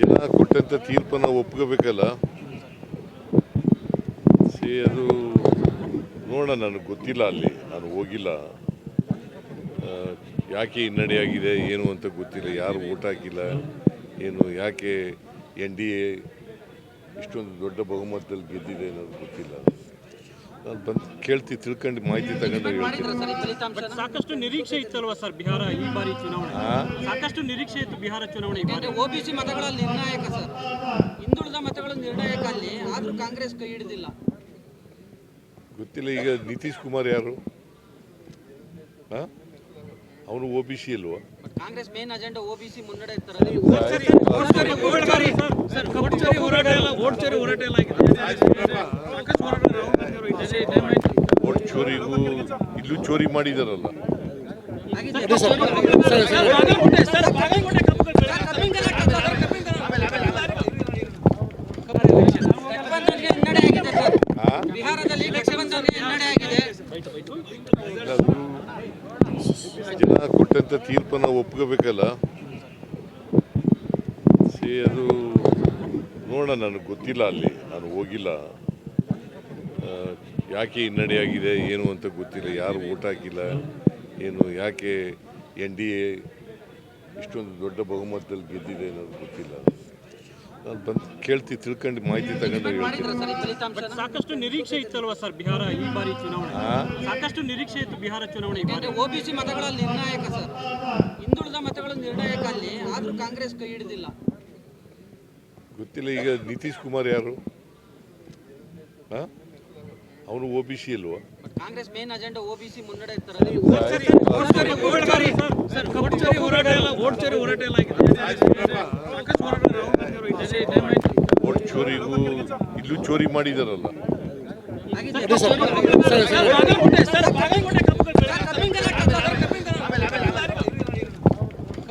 ಜನ ಕೊಟ್ಟಂತ ತೀರ್ಪನ್ನು ಒಪ್ಕೋಬೇಕಲ್ಲ? ಸಿ ಅದು ನೋಡೋಣ, ನನಗೆ ಗೊತ್ತಿಲ್ಲ ಅಲ್ಲಿ. ನಾನು ಹೋಗಿಲ್ಲ. ಯಾಕೆ ಹಿನ್ನಡೆಯಾಗಿದೆ, ಏನು ಅಂತ ಗೊತ್ತಿಲ್ಲ. ಯಾರು ಓಟ್ ಹಾಕಿಲ್ಲ, ಏನು, ಯಾಕೆ ಎನ್ ಡಿ ಎ ಇಷ್ಟೊಂದು ದೊಡ್ಡ ಬಹುಮತದಲ್ಲಿ ಗೆದ್ದಿದೆ ಅನ್ನೋದು ಗೊತ್ತಿಲ್ಲ. ನಾನು ಬಂದು ಕೇಳ್ತಿ ತಿಳ್ಕೊಂಡು ಮಾಹಿತಿ ತಗೊಂಡು ಹೇಳ್ತೀನಿ ಸಾಕಷ್ಟು ನಿರೀಕ್ಷೆ ಇತ್ತಲ್ವಾ ಸರ್ ಬಿಹಾರ ಈ ಬಾರಿ ಚುನಾವಣೆ ಸಾಕಷ್ಟು ನಿರೀಕ್ಷೆ ಇತ್ತು ಬಿಹಾರ ಚುನಾವಣೆ ಈ ಬಾರಿ ಓಬಿಸಿ ಮತಗಳ ನಿರ್ಣಾಯಕ ಸರ್ ಹಿಂದುಳಿದ ಮತಗಳು ನಿರ್ಣಾಯಕ ಅಲ್ಲಿ ಆದರೂ ಕಾಂಗ್ರೆಸ್ ಕೈ ಹಿಡಿದಿಲ್ಲ ಗೊತ್ತಿಲ್ಲ ಈಗ ನಿತೀಶ್ ಕುಮಾರ್ ಯಾರು ಅವನು ಒ ಬಿ ಸಿ ಅಲ್ವಾ ಕಾಂಗ್ರೆಸ್ ಮೇನ್ ಅಜೆಂಡಾ ಸಿ ಮುನ್ನಡೆ ಇರ್ತಾರೆ ಓಟ್ ಚೋರಿಗೂ ಇಲ್ಲೂ ಚೋರಿ ಮಾಡಿದಾರಲ್ಲ. ಜನ ಕೊಟ್ಟಂತ ತೀರ್ಪನ್ನ ಒಪ್ಕೋಬೇಕಲ್ಲ. ಸಿ ಅದು ನೋಡೋಣ ನನಗೆ ಗೊತ್ತಿಲ್ಲ ಅಲ್ಲಿ. ನಾನು ಹೋಗಿಲ್ಲ. ಯಾಕೆ ಹಿನ್ನಡೆಯಾಗಿದೆ ಏನು ಅಂತ ಗೊತ್ತಿಲ್ಲ ಯಾರು ಓಟ್ ಹಾಕಿಲ್ಲ ಏನು ಯಾಕೆ ಎನ್ ಡಿ ಎ ಇಷ್ಟೊಂದು ದೊಡ್ಡ ಬಹುಮತದಲ್ಲಿ ಗೆದ್ದಿದೆ ಅನ್ನೋದು ಗೊತ್ತಿಲ್ಲ. ನಾನು ಬಂದು ಕೇಳ್ತಿ ತಿಳ್ಕೊಂಡು ಮಾಹಿತಿ ತಗೊಂಡು ಹೇಳ್ತೀನಿ. ಸರ್ ಸಾಕಷ್ಟು ನಿರೀಕ್ಷೆ ಇತ್ತಲ್ವಾ ಸರ್ ಬಿಹಾರ ಈ ಬಾರಿ ಚುನಾವಣೆ? ಸಾಕಷ್ಟು ನಿರೀಕ್ಷೆ ಇತ್ತು ಬಿಹಾರ ಚುನಾವಣೆ ಓಬಿಸಿ ಮತಗಳಲ್ಲಿ ನಿರ್ಣಾಯಕ ಸರ್? ಹಿಂದುಳಿದ ಮತಗಳು ನಿರ್ಣಾಯಕ ಅಲ್ಲಿ ಆದರೂ ಕಾಂಗ್ರೆಸ್ ಕೈ ಹಿಡಿದಿಲ್ಲ. ಗೊತ್ತಿಲ್ಲ ಈಗ ನಿತೀಶ್ ಕುಮಾರ್ ಯಾರು? ಅವನು ಒ ಬಿ ಸಿ ಅಲ್ವಾ ಕಾಂಗ್ರೆಸ್ ಮೇನ್ ಅಜೆಂಡಾ ಓಬಿಸಿ ಮುನ್ನಡೆ ಇರ್ತಾರೆ ಓಟ್ ಚೋರಿಗೂ ಇಲ್ಲೂ ಚೋರಿ ಮಾಡಿದಾರಲ್ಲ